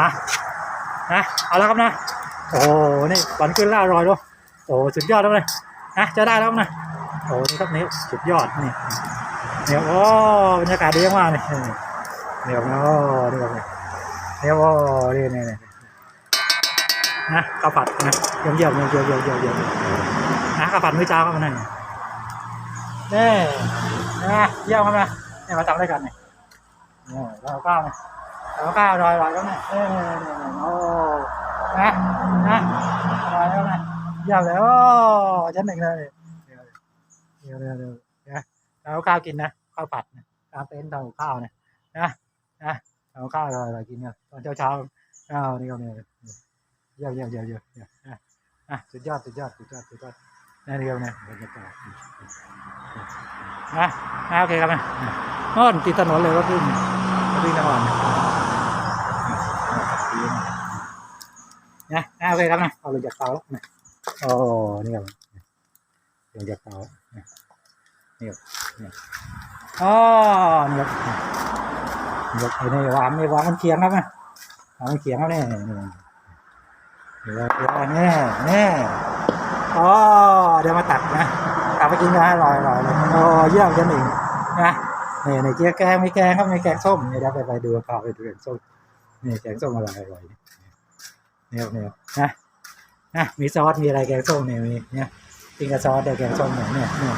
อะนะเอาแล้วครับนะ โอ้โหนี่ตอนขึ้นล่ารอยด้วยโอ้โหสุดยอดแล้วเลยนะจะได้แล้วนะโอ้โหนี่ครับนี่สุดยอดนี่เนี่ยโอ้บรรยากาศดีมากเลยเนี่ยโอ้นี่ครับเนี่ยเนี่ยโอ้นี่นี่นี่นะข้าวผัดนะเยี่ยมเยี่ยมเยี่ยมเยี่ยมเยี่ยมเยี่ยมนะข้าวผัดมื้อเช้าครับนั่นนี่นะเยี่ยมครับนะเนี่ยมาทำด้วยกันเนี่ยเนี่ยเราข้าวเนี่ย เราข้าวอร่อยอร่อยแล้วเนี่ยเนี่ยเนี่ยเนี่ยเนี่ยโอ้นะนะลอะไรแล้วนะเยี่ยมเลยโอ้ชั้นหนึ่งเลยเดี๋ยวเดี๋ยวเดี๋ยวเดี๋ยวนะเอาข้าวกินนะข้าวผัดนะกลางเต็นท์ทำข้าวนะนะนะเอาข้าวอะไรกินเนี่ยตอนเช้าเช้าๆอ้าวนี่ก็เนี่ยเยี่ยมเยี่ยมเยี่ยมเยี่ยมเยี่ยมนะนะสุดยอดสุดยอดสุดยอดสุดยอดนี่เดียวเนี่ยบรรยากาศนะนะโอเคครับนะโน่นติดถนนเลยรถวิ่งรถวิ่งทั้งวันนะดี นะอ่าโอเคครับนะเอาลงจากเตาแล้วนะโอ้นี่ครับลงจากเตานะนี่ครับนี่อ๋อนี่ครับนี่ครับไอ้นี่วางนี่วางมันเคียงครับนะวางมันเคียงครับนี่นี่นี่เดี๋ยวเดี๋ยวนี่นี่อ๋อเดี๋ยวมาตักนะตักไปกินนะอร่อยอร่อยเลยโอ้เยี่ยมจังหนึ่งนะนี่ในเกี๊ยแกงมีแกงครับมีแกงส้มเนี่เดี๋ยวไปไปดูข้าวไปดูแกงส้มนี่แกงส้มอร่อยอร่อยเนี่ย เนี่ยนะนะมีซอสมีอะไรแกงส้มเนี่ยมีเนี่ยกินกับซอสเดี๋ยวแกงส้มเนี่ยเนี่ยเนี่ย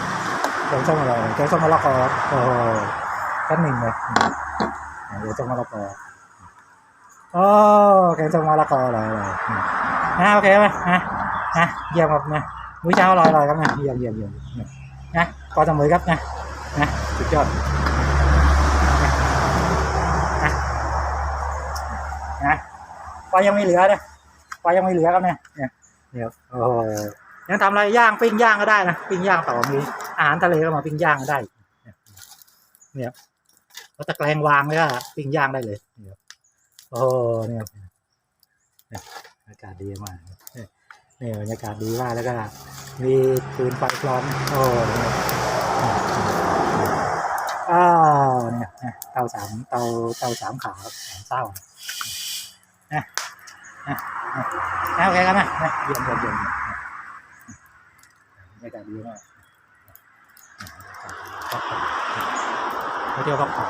แกงส้มอร่อยแกงส้มมะละกอโอ้โหชั้นหนึ่งเลยเนี่ยเดี๋ยวส้มมะละกอโอ้แกงส้มมะละกออร่อยอร่อยนะโอเคไหมนะนะเยี่ยมครับนะมื้อเช้าอร่อยอร่อยครับนะเยี่ยมเยี่ยมเยี่ยมนะก็ทำมือครับนะนะสุดยอดนะนะปลายังไม่เหลือนะ ปลายังไม่เหลือครับเนี่ยเนี่ยเดี๋ยวโอ้โหยังทำอะไรย่างปิ้งย่างก็ได้นะปิ้งย่างต่อมีอาหารทะเลก็มาปิ้งย่างก็ได้ เนี่ยเราตะแกรงวางเลยก็ปิ้งย่างได้เลยเนี่ยโอ้เนี่ยเนี่ยอากาศดีมากเนี่ยเนี่ยบรรยากาศดีมากแล้วก็มีปืนไฟพร้อมโอ้เนี่ยอ้าวเนี่ยเตาสามเตาเตาสามขาสามเต้านะนะนะนะ โอเคครับนะนะเยี่ยมเยี่ยมเยี่ยมบรรยากาศดีมากพักผ่อนไปเที่ยวพักผ่อน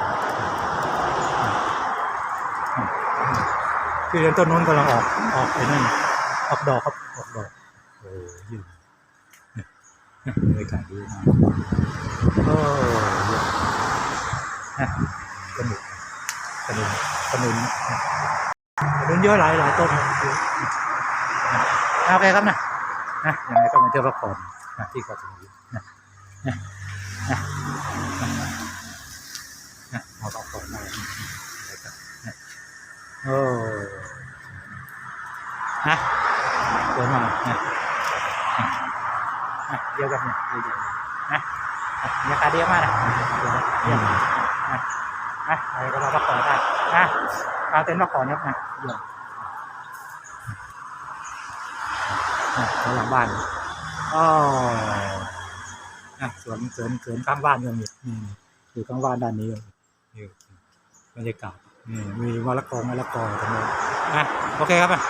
คือเดือนต้นนู้นกำลังออกออกไอ้นั่นออกดอกครับออกดอกโอ้เยี่ยมบรรยากาศดีมากโอ้เยี่ยมนะสนุกสนุกสนุก นะสนุกเยอะหลายหลายต้นครับโอเคครับนะนะยังไงก็มาเที่ยวพักผ่อนนะที่เกาะสมุยนะนะนะนะมาพักผ่อนมานะครับนะโอ้นะสวยมากนะเดียวกันเนี่ยเดียวกันนะอะบรรยากาศดีมากนะเดียวเยี่ยมนะนะอะไรก็มาพักผ่อนได้นะ กางเต็นท์พักผ่อนครับนะเยี่ยมนะแล้วหลังบ้านอ๋อนะสวนสวนสวนข้างบ้านก็มีนี่อยู่ข้างบ้านด้านนี้ก็มีนี่บรรยากาศนี่มีมะละกอมะละกอทั้งหมดนะโอเคครับอะ